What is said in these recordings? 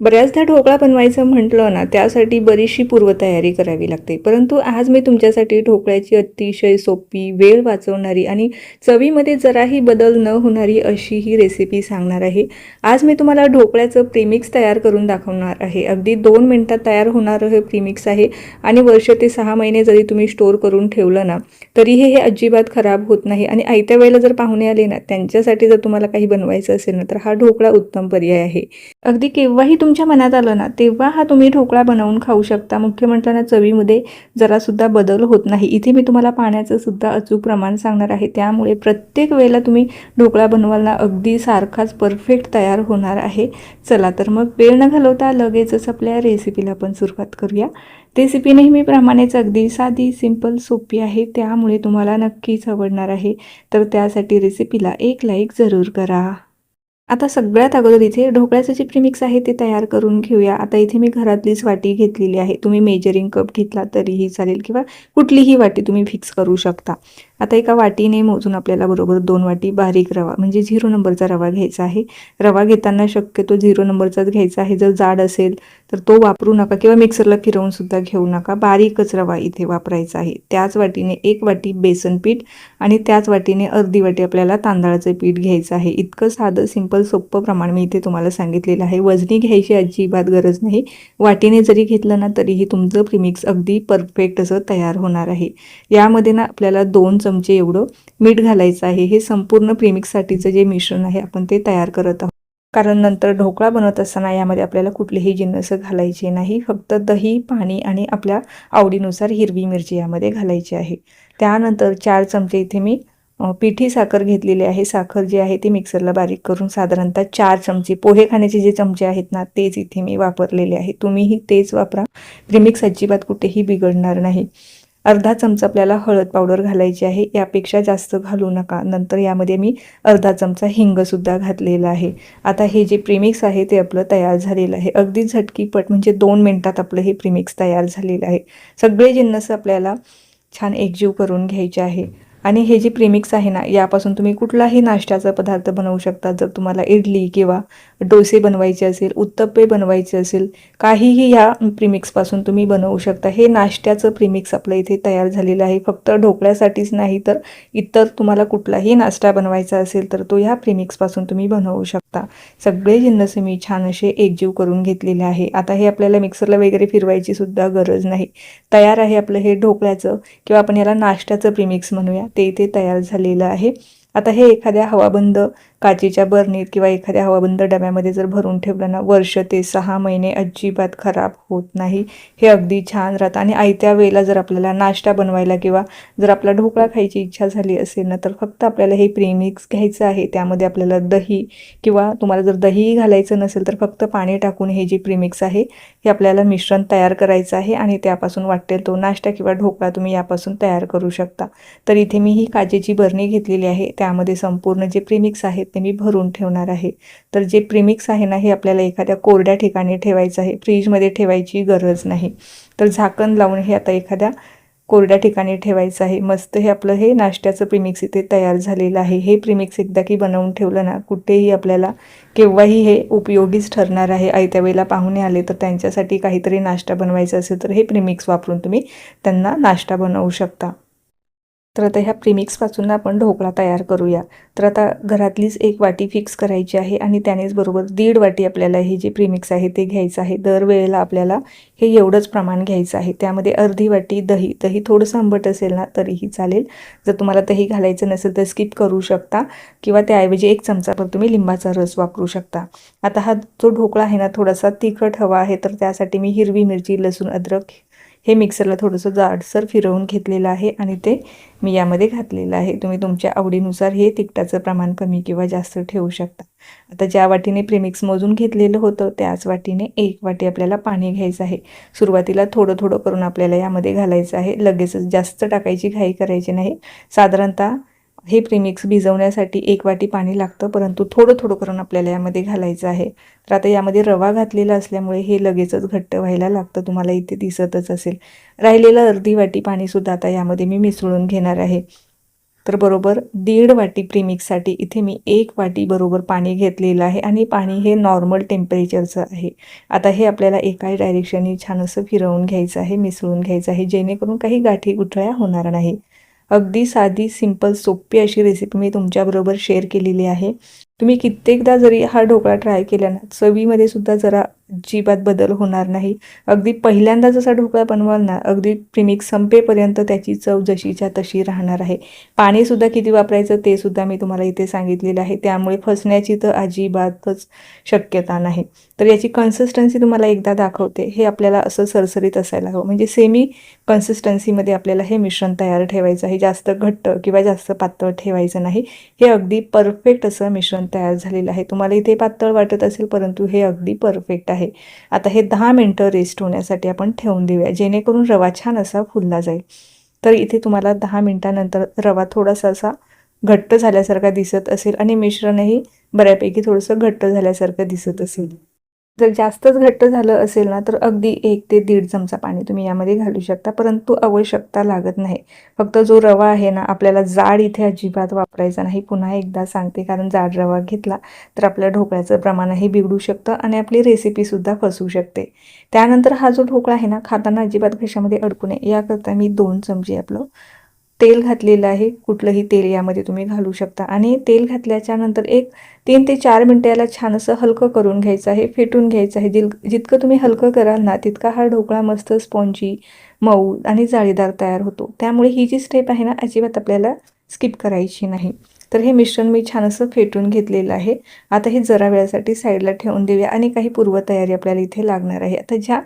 बऱ्याचदा ढोकळा बनवायचं म्हटलं ना त्यासाठी बरीचशी पूर्वतयारी करावी लागते. परंतु आज मी तुमच्यासाठी ढोकळ्याची अतिशय सोपी वेळ वाचवणारी आणि चवीमध्ये जराही बदल न होणारी अशी ही रेसिपी सांगणार आहे. आज मी तुम्हाला ढोकळ्याचं प्रीमिक्स तयार करून दाखवणार आहे. अगदी दोन मिनटात तयार होणारं हे प्रीमिक्स आहे आणि वर्ष ते सहा महिने जरी तुम्ही स्टोअर करून ठेवलं ना तरीही हे अजिबात खराब होत नाही. आणि आयत्या वेळेला जर पाहुणे आले ना त्यांच्यासाठी जर तुम्हाला काही बनवायचं असेल ना तर हा ढोकळा उत्तम पर्याय आहे. अगदी केव्हाही तुमच्या मनात आलं ना तेव्हा हा तुम्ही ढोकळा बनवून खाऊ शकता. मुख्य म्हटलं चवीमध्ये जरासुद्धा बदल होत नाही. इथे मी तुम्हाला पाण्याचं सुद्धा अचूक प्रमाण सांगणार आहे. त्यामुळे प्रत्येक वेळेला तुम्ही ढोकळा बनवाल ना अगदी सारखाच परफेक्ट तयार होणार आहे. चला तर मग वेळ न घालवता लगेचच आपल्या रेसिपीला आपण सुरुवात करूया. रेसिपी नेहमीप्रमाणेच अगदी साधी सिंपल सोपी आहे. त्यामुळे तुम्हाला नक्कीच आवडणार आहे. तर त्यासाठी रेसिपीला एक लाईक जरूर करा. आता सगळ्यात अगोदर इथे ढोकळ्याचं जे प्रिमिक्स आहे ते तयार करून घेऊया. आता इथे मी घरातलीच वाटी घेतलेली आहे. तुम्ही मेजरिंग कप घेतला तरीही चालेल किंवा कुठलीही वाटी तुम्ही फिक्स करू शकता. आता एका वाटीने मोजून आपल्याला बरोबर दोन वाटी बारीक रवा म्हणजे झिरो नंबरचा रवा घ्यायचा आहे. रवा घेताना शक्यतो झिरो नंबरचाच घ्यायचा आहे. जर जाड असेल तर तो वापरू नका किंवा मिक्सरला फिरवून सुद्धा घेऊ नका. बारीकच रवा इथे वापरायचा आहे. त्याच वाटीने एक वाटी बेसन पीठ आणि त्याच वाटीने अर्धी वाटी आपल्याला तांदळाचं पीठ घ्यायचं आहे. इतकं साधं सिंपल सोपं प्रमाण मी इथे तुम्हाला सांगितलेलं आहे. वजनी घ्यायची अजिबात गरज नाही. वाटीने जरी घेतलं ना तरीही तुमचं प्रिमिक्स अगदी परफेक्ट असं तयार होणार आहे. यामध्ये ना आपल्याला दोन चमचे एवढं मीठ घालायचं आहे. हे संपूर्ण प्रिमिक्ससाठीचं जे मिश्रण आहे आपण ते तयार करत आहोत. कारण नंतर ढोकळा बनवत असताना यामध्ये आपल्याला कुठलेही जिन्नस घालायचे नाही. फक्त दही पाणी आणि आपल्या आवडीनुसार हिरवी मिरची यामध्ये घालायची आहे. त्यानंतर चार चमचे इथे मी पिठी साखर घेतलेली आहे. साखर जी आहे ती मिक्सरला बारीक करून साधारणतः चार चमचे पोहे खाण्याचे जे चमचे आहेत ना तेच इथे मी वापरलेले आहे. तुम्हीही तेच वापरा. प्रिमिक्स अजिबात कुठेही बिघडणार नाही. अर्धा चमचा आपल्याला हळद पावडर घालायची आहे. यापेक्षा जास्त घालू नका. नंतर यामध्ये मी अर्धा चमचा हिंगसुद्धा घातलेला आहे. आता हे जे प्रिमिक्स आहे ते आपलं तयार झालेलं आहे. अगदी झटकीपट म्हणजे दोन मिनटात आपलं हे प्रिमिक्स तयार झालेलं आहे. सगळे जिन्नस आपल्याला छान एकजीव करून घ्यायचे आहे. आणि हे जे प्रीमिक्स आहे ना यापासून तुम्ही कुठलाही नाश्त्याचा पदार्थ बनवू शकता. जर तुम्हाला इडली किंवा डोसे बनवायचे असेल उत्तप्पे बनवायचे असेल काहीही ह्या प्रीमिक्सपासून तुम्ही बनवू शकता. हे नाश्त्याचं प्रीमिक्स आपलं इथे तयार झालेलं आहे. फक्त ढोकळ्यासाठीच नाही तर इतर तुम्हाला कुठलाही नाश्ता बनवायचा असेल तर तो ह्या प्रीमिक्सपासून तुम्ही बनवू शकता. सगळे जिन्नस मी छान असे एकजीव करून घेतलेले आहे. आता हे आपल्याला मिक्सरला वगैरे फिरवायची सुद्धा गरज नाही. तयार आहे आपलं हे ढोकळ्याचं किंवा आपण याला नाश्त्याचं प्रीमिक्स म्हणूया. ते इथे तयार झालेलं आहे. आता हे एखाद्या हवाबंद काचेच्या बरणीत किंवा एखाद्या हवाबंद डब्यामध्ये जर भरून ठेवलं ना वर्ष ते सहा महिने अजिबात खराब होत नाही. हे अगदी छान राहतं. आणि आयत्या वेळेला जर आपल्याला नाश्ता बनवायला किंवा जर आपला ढोकळा खायची इच्छा झाली असेल ना तर फक्त आपल्याला हे प्रीमिक्स घ्यायचं आहे. त्यामध्ये आपल्याला दही किंवा तुम्हाला जर दही घालायचं नसेल तर फक्त पाणी टाकून हे जे प्रीमिक्स आहे हे आपल्याला मिश्रण तयार करायचं आहे आणि त्यापासून वाटेल तो नाश्ता किंवा ढोकळा तुम्ही यापासून तयार करू शकता. तर इथे मी ही काचेची बरणी घेतलेली आहे. त्यामध्ये संपूर्ण जे प्रीमिक्स आहेत ते मी भरून ठेवणार आहे. तर जे प्रिमिक्स आहे ना हे आपल्याला एखाद्या कोरड्या ठिकाणी ठेवायचं आहे. फ्रीजमध्ये ठेवायची गरज नाही. तर झाकण लावून हे आता एखाद्या कोरड्या ठिकाणी ठेवायचं आहे. मस्त हे आपलं हे नाश्त्याचं प्रिमिक्स इथे तयार झालेलं आहे. हे प्रिमिक्स एकदा की बनवून ठेवलं ना कुठेही आपल्याला केव्हाही हे उपयोगीच ठरणार आहे. आयत्या वेळेला पाहुणे आले तर त्यांच्यासाठी काहीतरी नाश्ता बनवायचा असेल तर हे प्रिमिक्स वापरून तुम्ही त्यांना नाश्ता बनवू शकता. तर आता ह्या प्रीमिक्सपासून ना आपण ढोकळा तयार करूया. तर आता घरातलीच एक वाटी फिक्स करायची आहे आणि त्यानेच बरोबर दीड वाटी आपल्याला हे जे प्रीमिक्स आहे ते घ्यायचं आहे. दरवेळेला आपल्याला हे एवढंच प्रमाण घ्यायचं आहे. त्यामध्ये अर्धी वाटी दही दही थोडंसं आंबट असेल ना तरीही चालेल. जर तुम्हाला दही घालायचं नसेल तर स्किप करू शकता किंवा त्याऐवजी एक चमचाभर तुम्ही लिंबाचा रस वापरू शकता. आता हा जो ढोकळा आहे ना थोडासा तिखट हवा आहे तर त्यासाठी मी हिरवी मिरची लसूण अद्रक हे मिक्सरला थोडंसं जाडसर फिरवून घेतलेलं आहे आणि ते मी यामध्ये घातलेलं आहे. तुम्ही तुमच्या आवडीनुसार हे तिखटाचं प्रमाण कमी किंवा जास्त ठेवू शकता. आता ज्या वाटीने प्रीमिक्स मोजून घेतलेलं होतं त्याच वाटीने एक वाटी आपल्याला पाणी घ्यायचं आहे. सुरुवातीला थोडं थोडं करून आपल्याला यामध्ये घालायचं आहे. लगेचच जास्त टाकायची घाई करायची नाही. साधारणतः हे प्रीमिक्स भिजवण्यासाठी एक वाटी पाणी लागतं परंतु थोडं थोडं करून आपल्याला यामध्ये घालायचं आहे. तर आता यामध्ये रवा घातलेला असल्यामुळे हे लगेचच घट्ट व्हायला लागतं तुम्हाला इथे दिसतच असेल. राहिलेलं अर्धी वाटी पाणीसुद्धा आता यामध्ये मी मिसळून घेणार आहे. तर बरोबर दीड वाटी प्रीमिक्ससाठी इथे मी एक वाटी बरोबर पाणी घेतलेलं आहे आणि पाणी हे नॉर्मल टेम्परेचरचं आहे. आता हे आपल्याला एकाही डायरेक्शननी छान असं फिरवून घ्यायचं आहे मिसळून घ्यायचं आहे जेणेकरून काही गाठी गुठळ्या होणार नाही. अगदी साधी सिंपल सोपी अशी रेसिपी मी तुमच्याबरोबर शेअर केलेली आहे. तुम्ही कित्येकदा जरी हा ढोकळा ट्राय केला ना चवीमध्ये सुद्धा जरा अजिबात बदल होणार नाही. अगदी पहिल्यांदा जसा ढोकळा बनवाल ना अगदी प्रिमिक्स संपेपर्यंत त्याची चव जशीच्या तशी राहणार आहे. पाणीसुद्धा किती वापरायचं ते सुद्धा मी तुम्हाला इथे सांगितलेलं आहे. त्यामुळे फसण्याची तर अजिबातच शक्यता नाही. तर याची कन्सिस्टन्सी तुम्हाला एकदा दाखवते. हे आपल्याला असं सरसरीत असायला हवं. म्हणजे सेमी कन्सिस्टन्सीमध्ये आपल्याला हे मिश्रण तयार ठेवायचं आहे. जास्त घट्ट किंवा जास्त पातळ ठेवायचं नाही. हे अगदी परफेक्ट असं मिश्रण तयार झालेलं आहे. तुम्हाला इथे पातळ वाटत असेल परंतु हे अगदी परफेक्ट आहे. आहे. आता हे दहा मिनटं रेस्ट होण्यासाठी आपण ठेवून देऊया. जेणेकरून रवा छान असा फुलला जाईल. तर इथे तुम्हाला दहा मिनटानंतर रवा थोडासा असा घट्ट झाल्यासारखा दिसत असेल आणि मिश्रणही बऱ्यापैकी थोडंसं घट्ट झाल्यासारखं दिसत असेल. जर जास्तच घट्ट झालं असेल ना तर अगदी एक ते दीड चमचा पाणी तुम्ही यामध्ये घालू शकता परंतु आवश्यकता लागत नाही. फक्त जो रवा आहे ना आपल्याला जाड इथे अजिबात वापरायचा नाही. पुन्हा एकदा सांगते कारण जाड रवा घेतला तर आपल्या ढोकळ्याचं प्रमाणही बिघडू शकतं आणि आपली रेसिपीसुद्धा फसू शकते. त्यानंतर हा जो ढोकळा आहे ना खाताना अजिबात घशामध्ये अडकू नये. याकरता मी दोन चमचे आपलं तेल घातलेलं आहे. कुठलंही तेल यामध्ये तुम्ही घालू शकता. आणि तेल घातल्याच्या नंतर एक तीन ते चार मिनटं याला छान असं हलकं करून घ्यायचं आहे. फेटून घ्यायचं आहे. जिल जितकं तुम्ही हलकं कराल ना तितका हा ढोकळा मस्त स्पॉन्जी मऊ आणि जाळीदार तयार होतो. त्यामुळे ही जी स्टेप आहे ना अजिबात आपल्याला स्किप करायची नाही. तर हे मिश्रण मी छान असं फेटून घेतलेलं आहे. आता हे जरा वेळासाठी साईडला ठेवून देऊया. आणि काही पूर्वतयारी आपल्याला इथे लागणार आहे. आता ज्या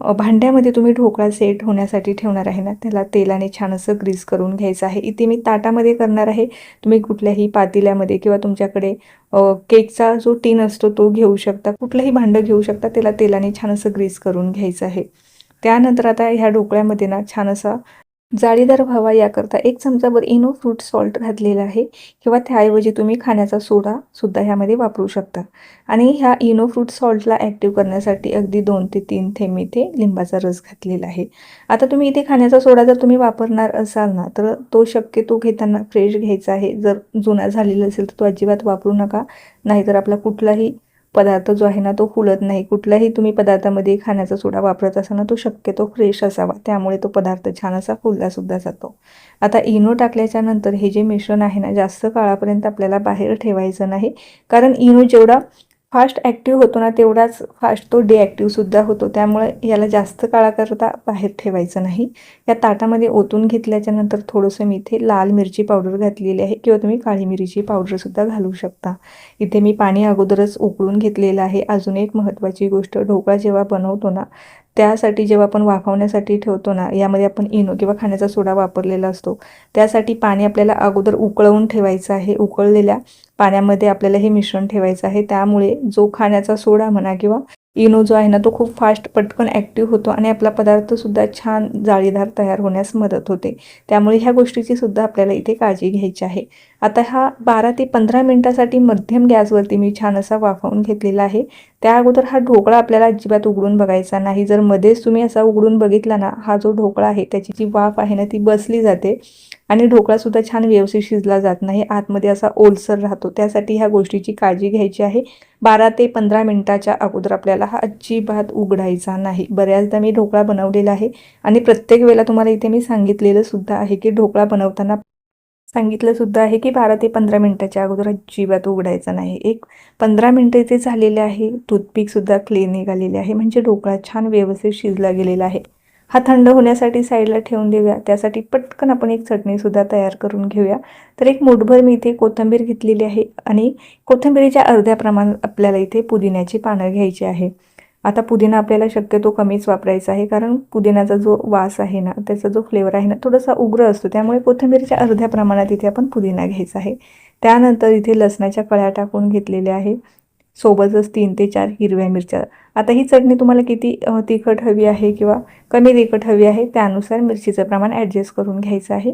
भांड्यामध्ये तुम्ही ढोकळा सेट होण्यासाठी ठेवणार आहे ना त्याला तेलाने छान असं ग्रीस करून घ्यायचं आहे. इथे मी ताटामध्ये करणार आहे. तुम्ही कुठल्याही पातेल्यामध्ये किंवा तुमच्याकडे केकचा जो टीन असतो तो घेऊ शकता. कुठलंही भांडं घेऊ शकता त्याला तेलाने छान असं ग्रीस करून घ्यायचं आहे. त्यानंतर आता ह्या ढोकळ्यामध्ये ना छान असा जाळीदार व्हावा याकरता एक चमचाभर इनो फ्रूट सॉल्ट घातलेला आहे किंवा त्याऐवजी तुम्ही खाण्याचा सोडा सुद्धा ह्यामध्ये वापरू शकता. आणि ह्या इनो फ्रूट सॉल्टला ॲक्टिव्ह करण्यासाठी अगदी दोन ते तीन थेंब इथे लिंबाचा रस घातलेला आहे. आता तुम्ही इथे खाण्याचा सोडा जर तुम्ही वापरणार असाल ना तर तो शक्यतो घेताना फ्रेश घ्यायचा आहे. जर जुना झालेला असेल तर तो अजिबात वापरू नका. नाहीतर आपला कुठलाही पदार्थ जो आहे ना तो फुलत नाही. कुठल्याही तुम्ही पदार्थामध्ये खाण्याचा सोडा वापरत असाल ना तो शक्यतो फ्रेश असावा. त्यामुळे तो पदार्थ छान असा फुललासुद्धा जातो. आता इनो टाकल्याच्या नंतर हे जे मिश्रण आहे ना जास्त काळापर्यंत आपल्याला बाहेर ठेवायचं नाही. कारण इनो जेवढा फास्ट ॲक्टिव्ह होतो ना तेवढाच फास्ट तो डिॲक्टिव्हसुद्धा होतो. त्यामुळे याला जास्त काळाकरता बाहेर ठेवायचं नाही. या ताटामध्ये ओतून घेतल्याच्या नंतर थोडंसं मी इथे लाल मिरची पावडर घातलेली आहे किंवा तुम्ही काळी मिरची पावडरसुद्धा घालू शकता. इथे मी पाणी अगोदरच उकळून घेतलेलं आहे. अजून एक महत्त्वाची गोष्ट ढोकळा जेव्हा बनवतो ना त्यासाठी जेव्हा आपण वाफवण्यासाठी ठेवतो ना यामध्ये आपण इनो किंवा खाण्याचा सोडा वापरलेला असतो. त्यासाठी पाणी आपल्याला अगोदर उकळवून ठेवायचं आहे. उकळलेल्या पाण्यामध्ये आपल्याला हे मिश्रण ठेवायचं आहे. त्यामुळे जो खाण्याचा सोडा म्हणा किंवा इनो जो आहे ना तो खूप फास्ट पटकन ॲक्टिव्ह होतो आणि आपला पदार्थसुद्धा छान जाळीदार तयार होण्यास मदत होते. त्यामुळे ह्या गोष्टीची सुद्धा आपल्याला इथे काळजी घ्यायची आहे. आता हा बारा ते पंधरा मिनटासाठी मध्यम गॅसवरती मी छान असा वाफवून घेतलेला आहे. त्या अगोदर हा ढोकळा आपल्याला अजिबात उघडून बघायचा नाही. जर मध्येच तुम्ही असा उघडून बघितला ना हा जो ढोकळा आहे त्याची जी वाफ आहे ना ती बसली जाते. आणि ढोकळासुद्धा छान व्यवस्थित शिजला जात नाही. आतमध्ये असा ओलसर राहतो. त्यासाठी ह्या गोष्टीची काळजी घ्यायची आहे. बारा ते पंधरा मिनटाच्या अगोदर आपल्याला हा अजिबात उघडायचा नाही. बऱ्याचदा मी ढोकळा बनवलेला आहे आणि प्रत्येक वेळेला तुम्हाला इथे मी सांगितलेलं सुद्धा आहे की ढोकळा बनवताना सांगितलं सुद्धा आहे की बारा ते पंधरा मिनटाच्या अगोदर अजिबात उघडायचा नाही. एक पंधरा मिनटं इथे झालेले आहे. टूथपिकसुद्धा क्लीन निघालेले आहे. म्हणजे ढोकळा छान व्यवस्थित शिजला गेलेला आहे. हा थंड होण्यासाठी साईडला ठेवून देऊया. त्यासाठी पटकन आपण एक चटणीसुद्धा तयार करून घेऊया. तर एक मोठभर मी इथे कोथिंबीर घेतलेली आहे आणि कोथिंबीरीच्या अर्ध्या प्रमाणात आपल्याला इथे पुदिन्याची पानं घ्यायची आहे. आता पुदिना आपल्याला शक्यतो कमीच वापरायचा आहे कारण पुदिन्याचा जो वास आहे ना त्याचा जो फ्लेवर आहे ना थोडासा उग्र असतो. त्यामुळे कोथिंबीरच्या अर्ध्या प्रमाणात इथे आपण पुदिना घ्यायचा आहे. त्यानंतर इथे लसणाच्या कळ्या टाकून घेतलेल्या आहे. सोबतच तीन ते चार हिरव्या मिरच्या. आता ही चटणी तुम्हाला किती तिखट हवी आहे किंवा कमी तिखट हवी आहे त्यानुसार मिरचीचं प्रमाण ॲडजस्ट करून घ्यायचं आहे.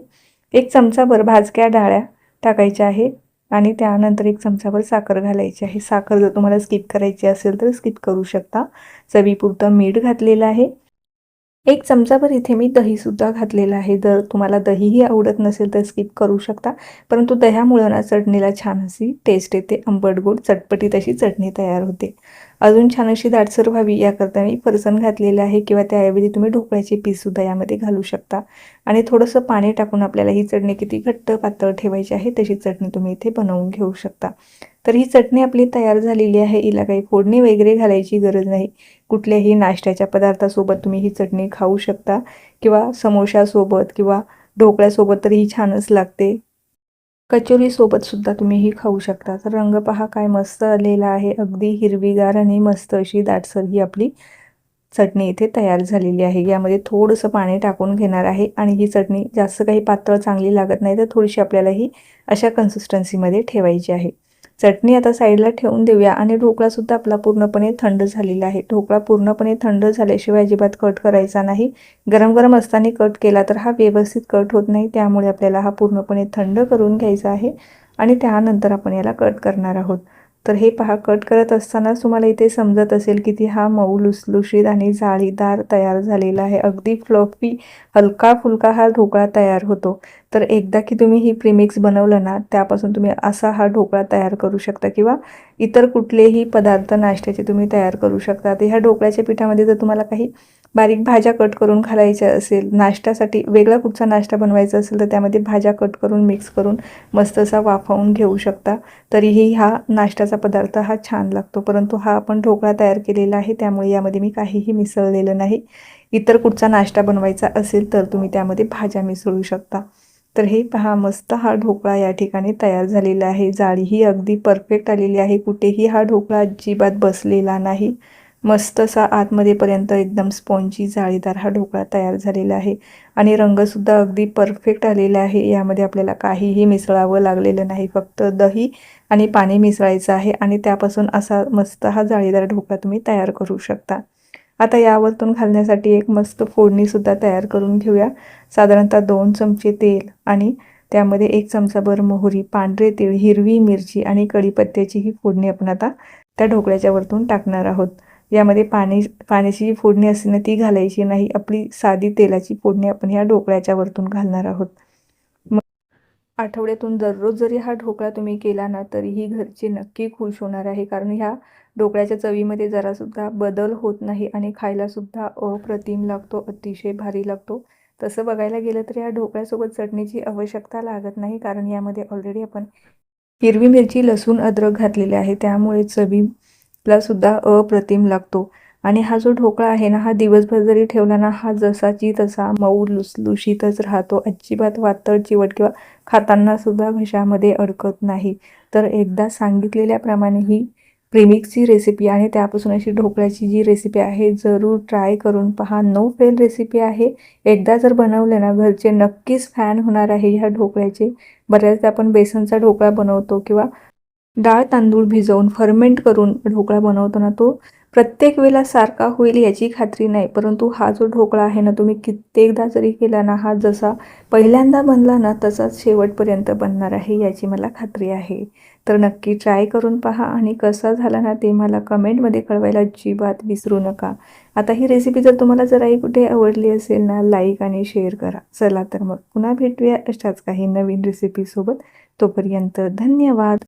एक चमचाभर भाजक्या डाळ्या टाकायच्या आहे आणि त्यानंतर एक चमचाभर साखर घालायची आहे. साखर जर तुम्हाला स्किप करायची असेल तर स्किप करू शकता. चवीपुरतं मीठ घातलेलं आहे. एक चमचाभर इथे मी दहीसुद्धा घातलेलं आहे. जर तुम्हाला दहीही आवडत नसेल तर स्किप करू शकता. परंतु दह्यामुळं ना चटणीला छान अशी टेस्ट येते. आंबट गोड चटपटीत अशी चटणी तयार होते. अजून छान अशी दाटसर व्हावी याकरता मी फरसाण घातलेलं आहे किंवा त्याऐवजी तुम्ही ढोकळ्याचे पीससुद्धा यामध्ये घालू शकता. आणि थोडंसं पाणी टाकून आपल्याला ही चटणी किती घट्ट पातळ ठेवायची आहे तशी चटणी तुम्ही इथे बनवून घेऊ शकता. तर ही चटणी आपली तयार झालेली आहे हिला काही फोडणी वगैरे घालायची गरज नाही. कुठल्याही नाश्त्याच्या पदार्थासोबत तुम्ही ही चटणी खाऊ शकता किंवा समोशासोबत किंवा ढोकळ्यासोबत तर ही छानच लागते. कचोरीसोबत सुद्धा तुम्ही ही खाऊ शकता. तर रंग पहा काय मस्त आलेला आहे. अगदी हिरवीगार आणि मस्त अशी दाटसर ही आपली चटणी इथे तयार झालेली आहे. यामध्ये थोडंसं पाणी टाकून घेणार आहे आणि ही चटणी जास्त काही पातळ चांगली लागत नाही तर थोडीशी आपल्याला ही अशा कन्सिस्टन्सीमध्ये ठेवायची आहे. चटणी आता साईडला ठेवून देऊया आणि ढोकळासुद्धा आपला पूर्णपणे थंड झालेला आहे. ढोकळा पूर्णपणे थंड झाल्याशिवाय अजिबात कट करायचा नाही. गरम गरम असताना कट केला तर हा व्यवस्थित कट होत नाही त्यामुळे आपल्याला हा पूर्णपणे थंड करून घ्यायचा आहे आणि त्यानंतर आपण याला कट करणार आहोत. तर हे पहा कट करत असतानाच तुम्हाला इथे समजत असेल की हा मऊ लुसलुशीत आणि जाळीदार तयार झालेला आहे. अगदी फ्लफी हलका फुलका हा ढोकळा तयार होतो. तर एकदा की तुम्ही ही प्रीमिक्स बनवलं ना त्यापासून तुम्ही असा हा ढोकळा तयार करू शकता किंवा इतर कुठलेही पदार्थ नाश्त्याचे तुम्ही तयार करू शकता. तर ह्या ढोकळ्याच्या पिठामध्ये जर तुम्हाला काही बारीक भाज्या कट करून घालायच्या असेल नाश्त्यासाठी वेगळा कुठचा नाश्ता बनवायचा असेल तर त्यामध्ये भाज्या कट करून मिक्स करून मस्त असा वाफवून घेऊ शकता. तरीही हा नाश्त्याचा पदार्थ हा छान लागतो. परंतु हा आपण ढोकळा तयार केलेला आहे त्यामुळे यामध्ये मी काहीही मिसळलेलं नाही. इतर कुठचा नाश्ता बनवायचा असेल तर तुम्ही त्यामध्ये भाज्या मिसळू शकता. तर हे पहा मस्त हा ढोकळा या ठिकाणी तयार झालेला आहे. जाळीही अगदी परफेक्ट आलेली आहे. कुठेही हा ढोकळा अजिबात बसलेला नाही. मस्त असा आतमध्येपर्यंत एकदम स्पॉन्जी जाळीदार हा ढोकळा तयार झालेला आहे. आणि रंगसुद्धा अगदी परफेक्ट आलेला आहे. यामध्ये आपल्याला काहीही मिसळावं लागलेलं नाही. फक्त दही आणि पाणी मिसळायचं आहे आणि त्यापासून असा मस्त हा जाळीदार ढोकळा तुम्ही तयार करू शकता. आता यावरतून घालण्यासाठी एक मस्त फोडणीसुद्धा तयार करून घेऊया. साधारणतः दोन चमचे तेल आणि त्यामध्ये एक चमचाभर मोहरी पांढरे तीळ हिरवी मिरची आणि कढीपत्त्याची ही फोडणी आपण आता त्या ढोकळ्याच्या वरतून टाकणार आहोत. यामध्ये पाणी पाण्याची जी फोडणी असते ना ती घालायची नाही. आपली साधी तेलाची फोडणी आपण ह्या ढोकळ्याच्या वरतून घालणार आहोत. मग आठवड्यातून दररोज जरी हा ढोकळा तुम्ही केला ना तरीही घरचे नक्की खुश होणार आहे. कारण ह्या ढोकळ्याच्या चवीमध्ये जरासुद्धा बदल होत नाही आणि खायलासुद्धा अप्रतिम लागतो अतिशय भारी लागतो. तसं बघायला गेलं तर या ढोकळ्यासोबत चटणीची आवश्यकता लागत नाही. कारण यामध्ये ऑलरेडी आपण हिरवी मिरची लसूण अद्रक घातलेले आहे. त्यामुळे चवी ला सुद्धा अप्रतिम लागतो. आणि हा जो ढोकळा आहे ना हा दिवसभर जरी ठेवला ना हा जसाची तसा मऊ लुसलुशीतच राहतो. अजिबात वातळ चिवट किंवा खाताना सुद्धा घशामध्ये अडकत नाही. तर एकदा सांगितलेल्याप्रमाणे ही प्रेमिक्सची रेसिपी आहे. त्यापासून अशी ढोकळ्याची जी रेसिपी आहे जरूर ट्राय करून पहा. नो फेल रेसिपी आहे. एकदा जर बनवले ना घरचे नक्कीच फॅन होणार आहे ह्या ढोकळ्याचे. बऱ्याचदा आपण बेसनचा ढोकळा बनवतो किंवा डाळ तांदूळ भिजवून फर्मेंट करून ढोकळा बनवतो ना तो प्रत्येक वेळेला सारखा होईल याची खात्री नाही. परंतु हा जो ढोकळा आहे ना तुम्ही कित्येकदा जरी केला ना हा जसा पहिल्यांदा बनला ना तसाच शेवटपर्यंत बनणार आहे याची मला खात्री आहे. तर नक्की ट्राय करून पहा आणि कसा झाला ना ते मला कमेंटमध्ये कळवायला अजिबात विसरू नका. आता ही रेसिपी जर तुम्हाला जराही कुठे आवडली असेल ना लाईक आणि शेअर करा. चला तर मग पुन्हा भेटूया अशाच काही नवीन रेसिपीसोबत तोपर्यंत धन्यवाद.